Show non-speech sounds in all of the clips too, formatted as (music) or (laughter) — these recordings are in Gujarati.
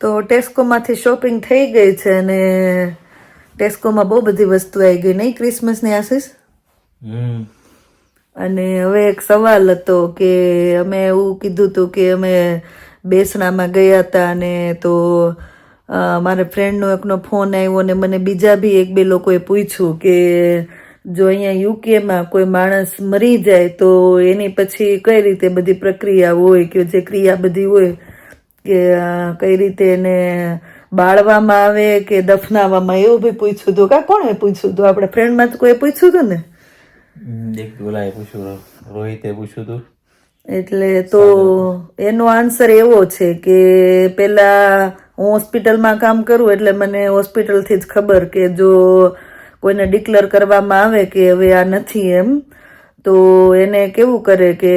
તો ટેસ્કોમાંથી શોપિંગ થઈ ગઈ છે અને ટેસ્કોમાં બહુ બધી વસ્તુ આવી ગઈ. નહીં ક્રિસમસની આશીષ? હમ. અને હવે એક સવાલ હતો કે અમે એવું કીધું હતું કે અમે બેસણામાં ગયા હતા અને તો મારે ફ્રેન્ડનો એકનો ફોન આવ્યો અને મને બીજા બી એક બે લોકોએ પૂછ્યું કે જો અહીંયા યુકેમાં કોઈ માણસ મરી જાય તો એની પછી કઈ રીતે બધી પ્રક્રિયા હોય કે જે ક્રિયા બધી હોય કે કઈ રીતે એને બાળવામાં આવે કે દફનાવવામાં એવું બી પૂછ્યું હતું. કા કોણે પૂછ્યું હતું? આપણે ફ્રેન્ડમાં તો કોઈ પૂછ્યું હતું ને? એક ઓલાએ પૂછ્યું રોહિતે પૂછ્યું હતું. એટલે તો એનો આન્સર એવો છે કે પેલા હું હોસ્પિટલમાં કામ કરું એટલે મને હોસ્પિટલથી જ ખબર કે જો કોઈને ડિક્લેર કરવામાં આવે કે હવે આ નથી એમ તો એને કેવું કરે કે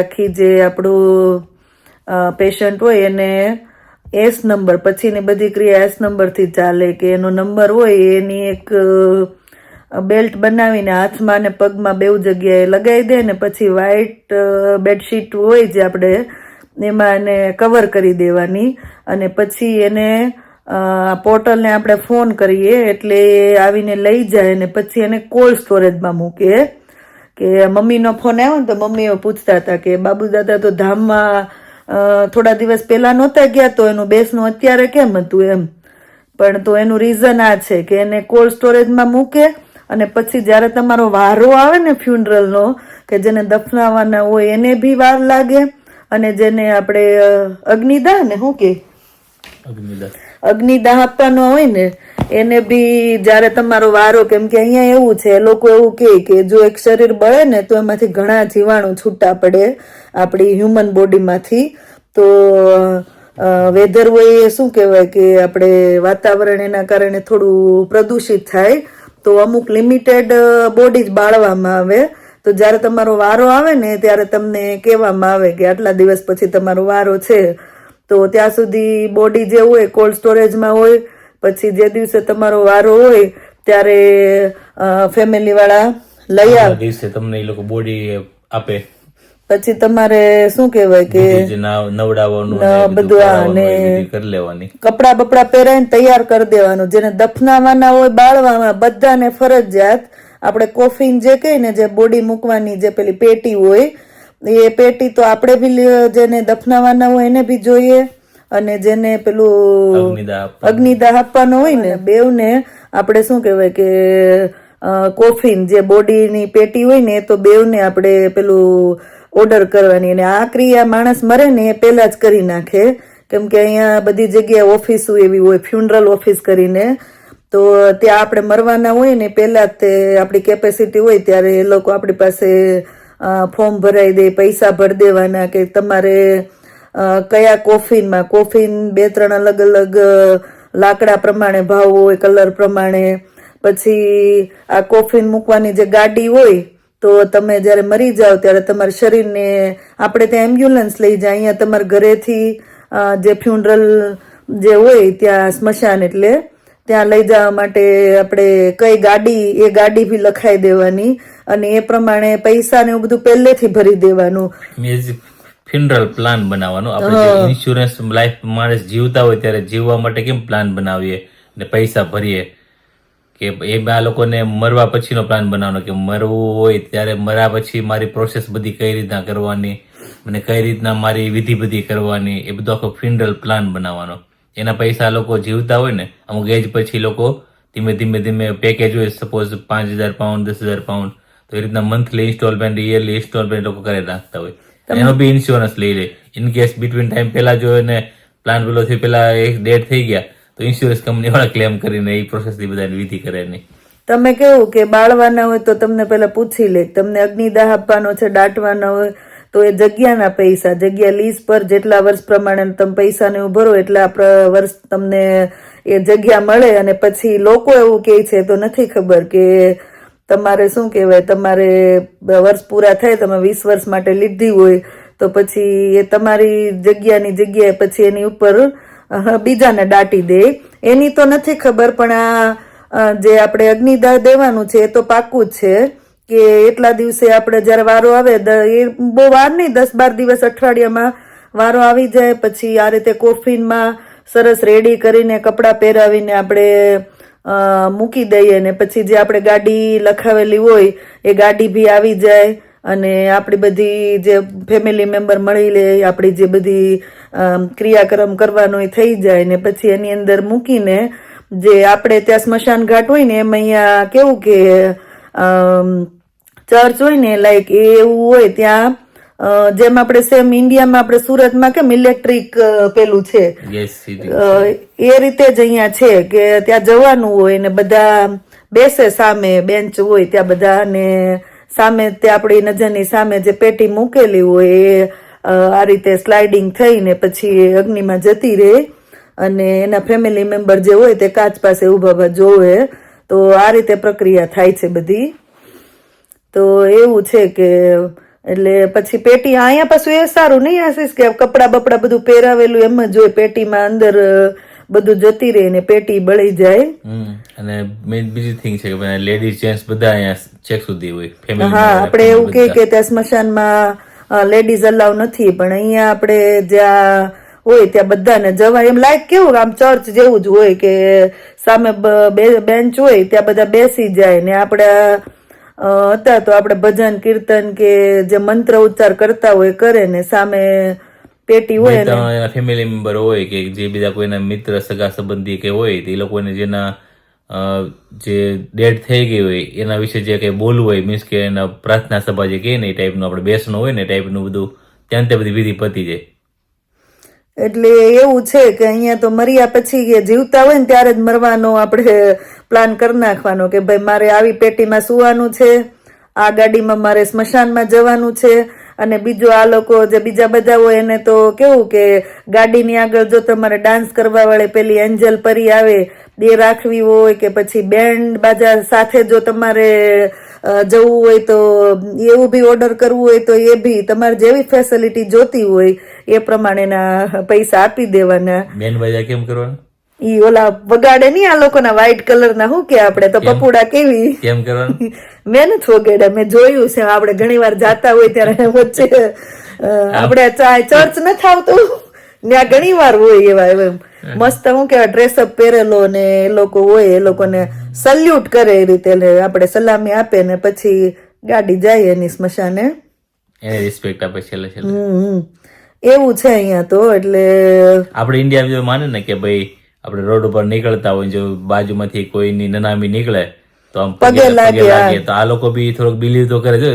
આખી જે આપણું પેશન્ટ હોય એને એસ નંબર પછીની બધી ક્રિયા એસ નંબરથી ચાલે કે એનો નંબર હોય એની એક બેલ્ટ બનાવીને હાથમાં અને પગમાં બેઉ જગ્યાએ લગાવી દે ને પછી વ્હાઇટ બેડશીટ હોય જે આપણે એમાં એને કવર કરી દેવાની અને પછી એને પોર્ટલને આપણે ફોન કરીએ એટલે આવીને લઈ જાય અને પછી એને કોલ્ડ સ્ટોરેજમાં મૂકે. કે મમ્મીનો ફોન આવ્યો ને તો મમ્મીઓ પૂછતા હતા કે બાબુ દાદા તો ધામમાં થોડા દિવસ પહેલાં નહોતા ગયા તો એનું બેસનું અત્યારે કેમ હતું એમ? પણ તો એનું રીઝન આ છે કે એને કોલ્ડ સ્ટોરેજમાં મૂકે અને પછી જ્યારે તમારો વારો આવે ને ફ્યુનરલનો કે જેને દફનાવવાના હોય એને બી વાર લાગે અને જેને આપણે અગ્નિદાહ ને શું કે? અગ્નિદાહ આપવાનો હોય ને એને બી જ્યારે તમારો વારો, કેમ કે અહીંયા એવું છે, લોકો એવું કહે કે જો એક શરીર બળે ને તો એમાંથી ઘણા જીવાણુ છૂટા પડે આપણી હ્યુમન બોડીમાંથી તો વેધર હોય એ શું કહેવાય કે આપણે વાતાવરણ એના કારણે થોડું પ્રદૂષિત થાય. તો અમુક લિમિટેડ બોડી જ બાળવામાં આવે. તો જ્યારે તમારો વારો આવે ને ત્યારે તમને કહેવામાં આવે કે આટલા દિવસ પછી તમારો વારો છે. તો ત્યાં સુધી બોડી જે હોય કોલ્ડ સ્ટોરેજમાં હોય પછી જે દિવસે તમારો વારો હોય ત્યારે ફેમિલી વાળા લઈ આવે. દિવસે તમને એ લોકો બોડી આપે. પછી તમારે શું કહેવાય કે નવડાવવાનું ને બધું બધું આ કરાવવાનું ને- એ બધી કરી લેવાની. કપડા બપડા પહેરાઈને તૈયાર કરી દેવાનું. જેને દફનાવાના હોય બાળવામાં બધાને ફરજિયાત આપણે કોફીન જે કહે ને જે બોડી મૂકવાની જે પેલી પેટી હોય એ પેટી તો આપણે બી જેને દફનાવાના હોય એને બી જોઈએ. અને જેને પેલું અગ્નિદાહ આપવાનો. હોય ને બેવને આપણે શું કહેવાય કે કોફીન જે બોડીની પેટી હોય ને એ તો બેવને આપણે પેલું ઓર્ડર કરવાની. અને આ ક્રિયા માણસ મરે ને એ પહેલાં જ કરી નાખે. કેમ કે અહીંયા બધી જગ્યાએ ઓફિસો એવી હોય ફ્યુનરલ ઓફિસ કરીને. તો ત્યાં આપણે મરવાના હોય ને પહેલાં તે આપણી કેપેસિટી હોય ત્યારે એ લોકો આપણી પાસે ફોર્મ ભરાઈ દે પૈસા ભરી દેવાના કે તમારે કયા કોફીનમાં? કોફીન બે ત્રણ અલગ અલગ લાકડા પ્રમાણે, ભાવ હોય, કલર પ્રમાણે. પછી આ કોફીન મૂકવાની જે ગાડી હોય, તો તમે જ્યારે મરી જાઓ ત્યારે તમારા શરીરને આપણે ત્યાં એમ્બ્યુલન્સ લઈ જાય. અહીંયા તમારા ઘરેથી જે ફ્યુનરલ જે હોય ત્યાં સ્મશાન એટલે, ત્યાં લઈ જવા માટે આપણે કઈ ગાડી, એ ગાડી બી લખાઈ દેવાની અને એ પ્રમાણે પૈસા ને એવું બધું પહેલેથી ભરી દેવાનું. ફિનરલ પ્લાન બનાવવાનો. આપણે ઇન્સ્યોરન્સ લાઈફ માણસ જીવતા હોય ત્યારે જીવવા માટે કેમ પ્લાન બનાવીએ ને પૈસા ભરીએ? કે એ આ લોકોને મરવા પછીનો પ્લાન બનાવવાનો કે મરવું હોય ત્યારે મર્યા પછી મારી પ્રોસેસ બધી કઈ રીતના કરવાની અને કઈ રીતના મારી વિધિ બધી કરવાની એ બધો આખો ફિનરલ પ્લાન બનાવવાનો. એના પૈસા લોકો જીવતા હોય ને અમુક એજ પછી લોકો ધીમે ધીમે ધીમે પેકેજ હોય સપોઝ પાંચ હજાર પાઉન્ડ દસ હજાર પાઉન્ડ તો એ રીતના મંથલી ઇન્સ્ટોલમેન્ટ યરલી ઇન્સ્ટોલમેન્ટ લોકો કરે રાખતા હોય. એનો બી ઇન્સ્યોરન્સ લઈ લે. ઇન કેસ બિટવીન ટાઈમ પહેલા જો એને પ્લાન પેલો થી પેલા એક ડેટ થઈ ગયા તો ઇન્સ્યોરન્સ કંપની વાળા ક્લેમ કરીને એ પ્રોસેસથી બધાની વિધિ કરે નહીં તમે કેવું કે બાળવાના હોય તો તમને પેલા પૂછી લે. તમને અગ્નિદાહ આપવાનો છે દાટવાના હોય તો એ જગ્યાના પૈસા જગ્યા લીઝ પર જેટલા વર્ષ પ્રમાણે તમે પૈસાને એવું ભરો એટલા વર્ષ તમને એ જગ્યા મળે અને પછી લોકો એવું કહે છે તો નથી ખબર કે તમારે શું કહેવાય? તમારે વર્ષ પૂરા થાય, તમે વીસ વર્ષ માટે લીધી હોય, તો પછી એ તમારી જગ્યાની જગ્યાએ પછી એની ઉપર બીજાને દાટી દે. એની તો નથી ખબર, પણ આ જે આપણે અગ્નિદાહ દેવાનું છે, એ તો પાક્કું જ છે કે એટલા દિવસે આપણે જ્યારે વારો આવે એ બહુ વાર નહીં દસ બાર દિવસ અઠવાડિયામાં વારો આવી જાય, પછી આ રીતે કોફીનમાં સરસ રેડી કરીને કપડાં પહેરાવીને આપણે મૂકી દઈએ ને પછી જે આપણે ગાડી લખાવેલી હોય, એ ગાડી બી આવી જાય અને આપણી બધી જે ફેમિલી મેમ્બર મળી લે, આપણી જે બધી ક્રિયાક્રમ કરવાનો એ થઈ જાય ને પછી એની અંદર મૂકીને જે આપણે ત્યાં સ્મશાન ઘાટ હોય ને એમ અહીંયા કેવું કે ચર્ચ હોય ને લાઈક એવું હોય ત્યાં જેમ આપણે સેમ ઇન્ડિયામાં આપણે સુરતમાં કેમ ઇલેક્ટ્રિક પેલું છે. એ રીતે જ અહીંયા છે કે ત્યાં જવાનું હોય ને બધા બેસે સામે બેન્ચ હોય ત્યાં બધા ને સામે તે આપણી નજરની સામે જે પેટી મૂકેલી હોય એ આ રીતે સ્લાઇડિંગ થઈને પછી અગ્નિમાં જતી રહે અને એના ફેમિલી મેમ્બર જે હોય તે કાચ પાસે ઊભા ઊભા જોવે તો આ રીતે પ્રક્રિયા થાય છે બધી. તો એવું છે કે એટલે પછી પેટી અહીંયા પાછું એ સારું નહીં આશીષ કે કપડા બપડા બધું પહેરાવેલું એમ જ હોય પેટીમાં અંદર બધું જતી રહે ને પેટી બળી જાય. અને બીજી થિંગ છે કે લેડીઝ જેન્ટ્સ બધા અહીંયા ચેક સુધી હોય ફેમિલી હા આપણે એવું કહે કે ત્યાં સ્મશાનમાં લેડીઝ અલાવ નથી પણ અહીંયા આપણે જ્યાં હોય ત્યાં બધાને જવાય. એમ લાયક કેવું આમ ચર્ચ જેવું જ હોય કે સામે બ- બેન્ચ હોય ત્યાં બધા બેસી જાય ને આપણે હતા તો આપણે ભજન કીર્તન કે જે મંત્ર ઉચ્ચાર કરતા હોય કરે ને સામે પેટી હોય ને. ફેમિલી મેમ્બર હોય કે જે બીજા કોઈના મિત્ર સગા સંબંધી કે હોય તે લોકોને જેના જે ડેડ થઈ ગઈ હોય એના વિશે જે કંઈ બોલવું હોય મીન્સ કે એના પ્રાર્થના સભા જે કહે ને એ ટાઈપનું આપણે બેસણું હોય ને એ ટાઈપનું બધું ત્યાં તે બધી વિધિ પતી જાય. એટલે એવું છે કે અહીંયા તો મર્યા પછી કે જીવતા હોય ને ત્યારે જ મરવાનો આપણે પ્લાન કરી નાખવાનો કે ભાઈ મારે આવી પેટીમાં સુવાનું છે, આ ગાડીમાં મારે સ્મશાનમાં જવાનું છે અને બીજું આ લોકો જે બીજા બધા હોય એને તો કેવું કે ગાડીની આગળ જો તમારે ડાન્સ કરવા વાળે પેલી એન્જલ પરી આવે એ રાખવી હોય કે પછી બેન્ડ બાજા સાથે જો તમારે જવું હોય તો એવું બી ઓર્ડર કરવું હોય તો એ બી. તમારે જેવી ફેસિલિટી જોતી હોય એ પ્રમાણેના પૈસા આપી દેવાના. બેન બજા કેમ કરવાના? ઈ ઓલા વગાડે નહીં આ લોકોના વ્હાઈટ કલરના શું કે આપણે? તો પપુડા કેવી? કેમ કરવાનું? (laughs) મેં નથી વગાડ્યા. મેં જોયું છે. આપણે ઘણી વાર જાતા હોય ત્યારે વચ્ચે આપણે ચર્ચ નથી આવતું. ત્યાં ઘણી વાર હોય એવા એમ. મસ્ત હું કેવા ડ્રેસઅપ પહેરેલો ને એ લોકો હોય એ લોકોને સલ્યુટ કરે એ રીતે આપણે સલામી આપે ને પછી ગાડી જાય એની સ્મશાને. રિસ્પેક્ટ આપે છેલ્લે છેલ્લે. એવું છે અહીંયા તો એટલે આપણે ઇન્ડિયા જો માને ને કે ભાઈ આપણે રોડ ઉપર નીકળતા હોય જો બાજુમાંથી કોઈની નનામી નીકળે તો આમ પગે લાગે, તો આ લોકો બી થોડોક બિલીવ તો કરે. જો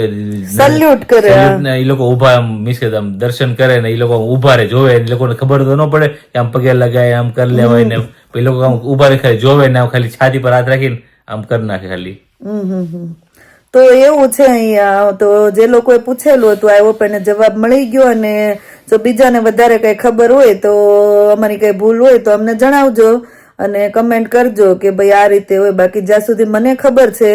સલ્યુટ કરે. ને એ લોકો ઊભા આમ મીન્સ કે આમ દર્શન કરે ને એ લોકો ઊભા રહે જોવે. એ લોકોને ખબર તો ન પડે કે આમ પગે લગાય આમ કરી લેવાય ને એ લોકો આમ ઊભા રહે ખાલી જોવે ને આમ ખાલી છાતી પર હાથ રાખીને આમ કરી નાખે ખાલી. તો એવું છે અહીંયા. તો જે લોકોએ પૂછેલું હતું આ પણ જવાબ મળી ગયો અને જો બીજાને વધારે કઈ ખબર હોય તો અમારી કઈ ભૂલ હોય તો અમને જણાવજો. અને કમેન્ટ કરજો કે ભાઈ આ રીતે હોય. બાકી જ્યાં સુધી મને ખબર છે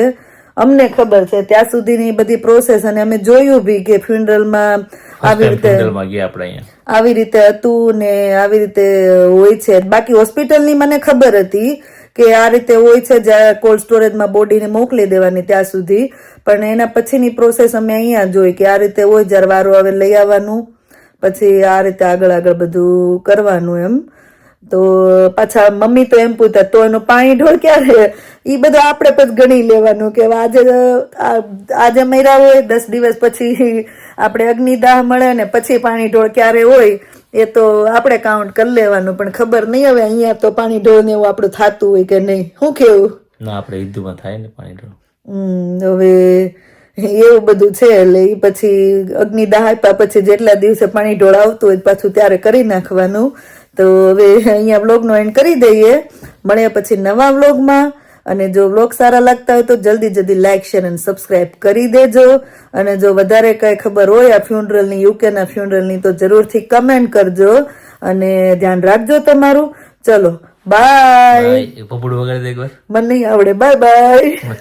અમને ખબર છે ત્યાં સુધીની બધી પ્રોસેસ અને અમે જોયું બી કે ફ્યુનરલમાં આવી રીતે આવી રીતે હતું ને આવી રીતે હોય છે. બાકી હોસ્પિટલની મને ખબર હતી કે આ રીતે હોય છે જ્યાં કોલ્ડ સ્ટોરેજમાં બોડીને મોકલી દેવાની ત્યાં સુધી. પણ એના પછીની પ્રોસેસ અમે અહીંયા જોઈ કે આ રીતે હોય જ્યારે વારો આવે લઈ આવવાનું. પછી આ રીતે આગળ આગળ બધું કરવાનું એમ. તો પાછા મમ્મી તો એમ પૂછતા તો એનું પાણી ઢોળ ક્યારે એ બધું આપણે પછી ગણી લેવાનું કે આજે આજે મર્યા હોય દસ દિવસ પછી આપણે અગ્નિદાહ મળે ને પછી પાણી ઢોળ ક્યારે હોય એ તો આપણે કાઉન્ટ કરી લેવાનું પણ ખબર નહીં હવે અહીંયા તો પાણી ઢોળ ને એવું આપણું થતું હોય કે નહીં. શું કેવું? ના આપણે ઈદુમાં થાય ને પાણી ઢોળ. હમ, હવે એવું બધું છે એટલે એ પછી અગ્નિદાહ આપ્યા પછી જેટલા દિવસે પાણી ઢોળ આવતું હોય પાછું ત્યારે કરી નાખવાનું. તો હવે અહીંયા વ્લોગનો એન્ડ કરી દઈએ. મળ્યા પછી નવા વ્લોગમાં અને જો વ્લોગ સારા લાગતા હોય તો જલ્દી જલ્દી લાઇક શેર અને સબસ્ક્રાઇબ કરી દેજો. અને જો વધારે કાંઈ ખબર હોય આ ફ્યુનરલની યુકેના ફ્યુનરલની તો જરૂરથી કમેન્ટ કરજો. અને ધ્યાન રાખજો તમારું. ચલો બાય પપડું વગાડી દે મને નહીં આવડે. Bye bye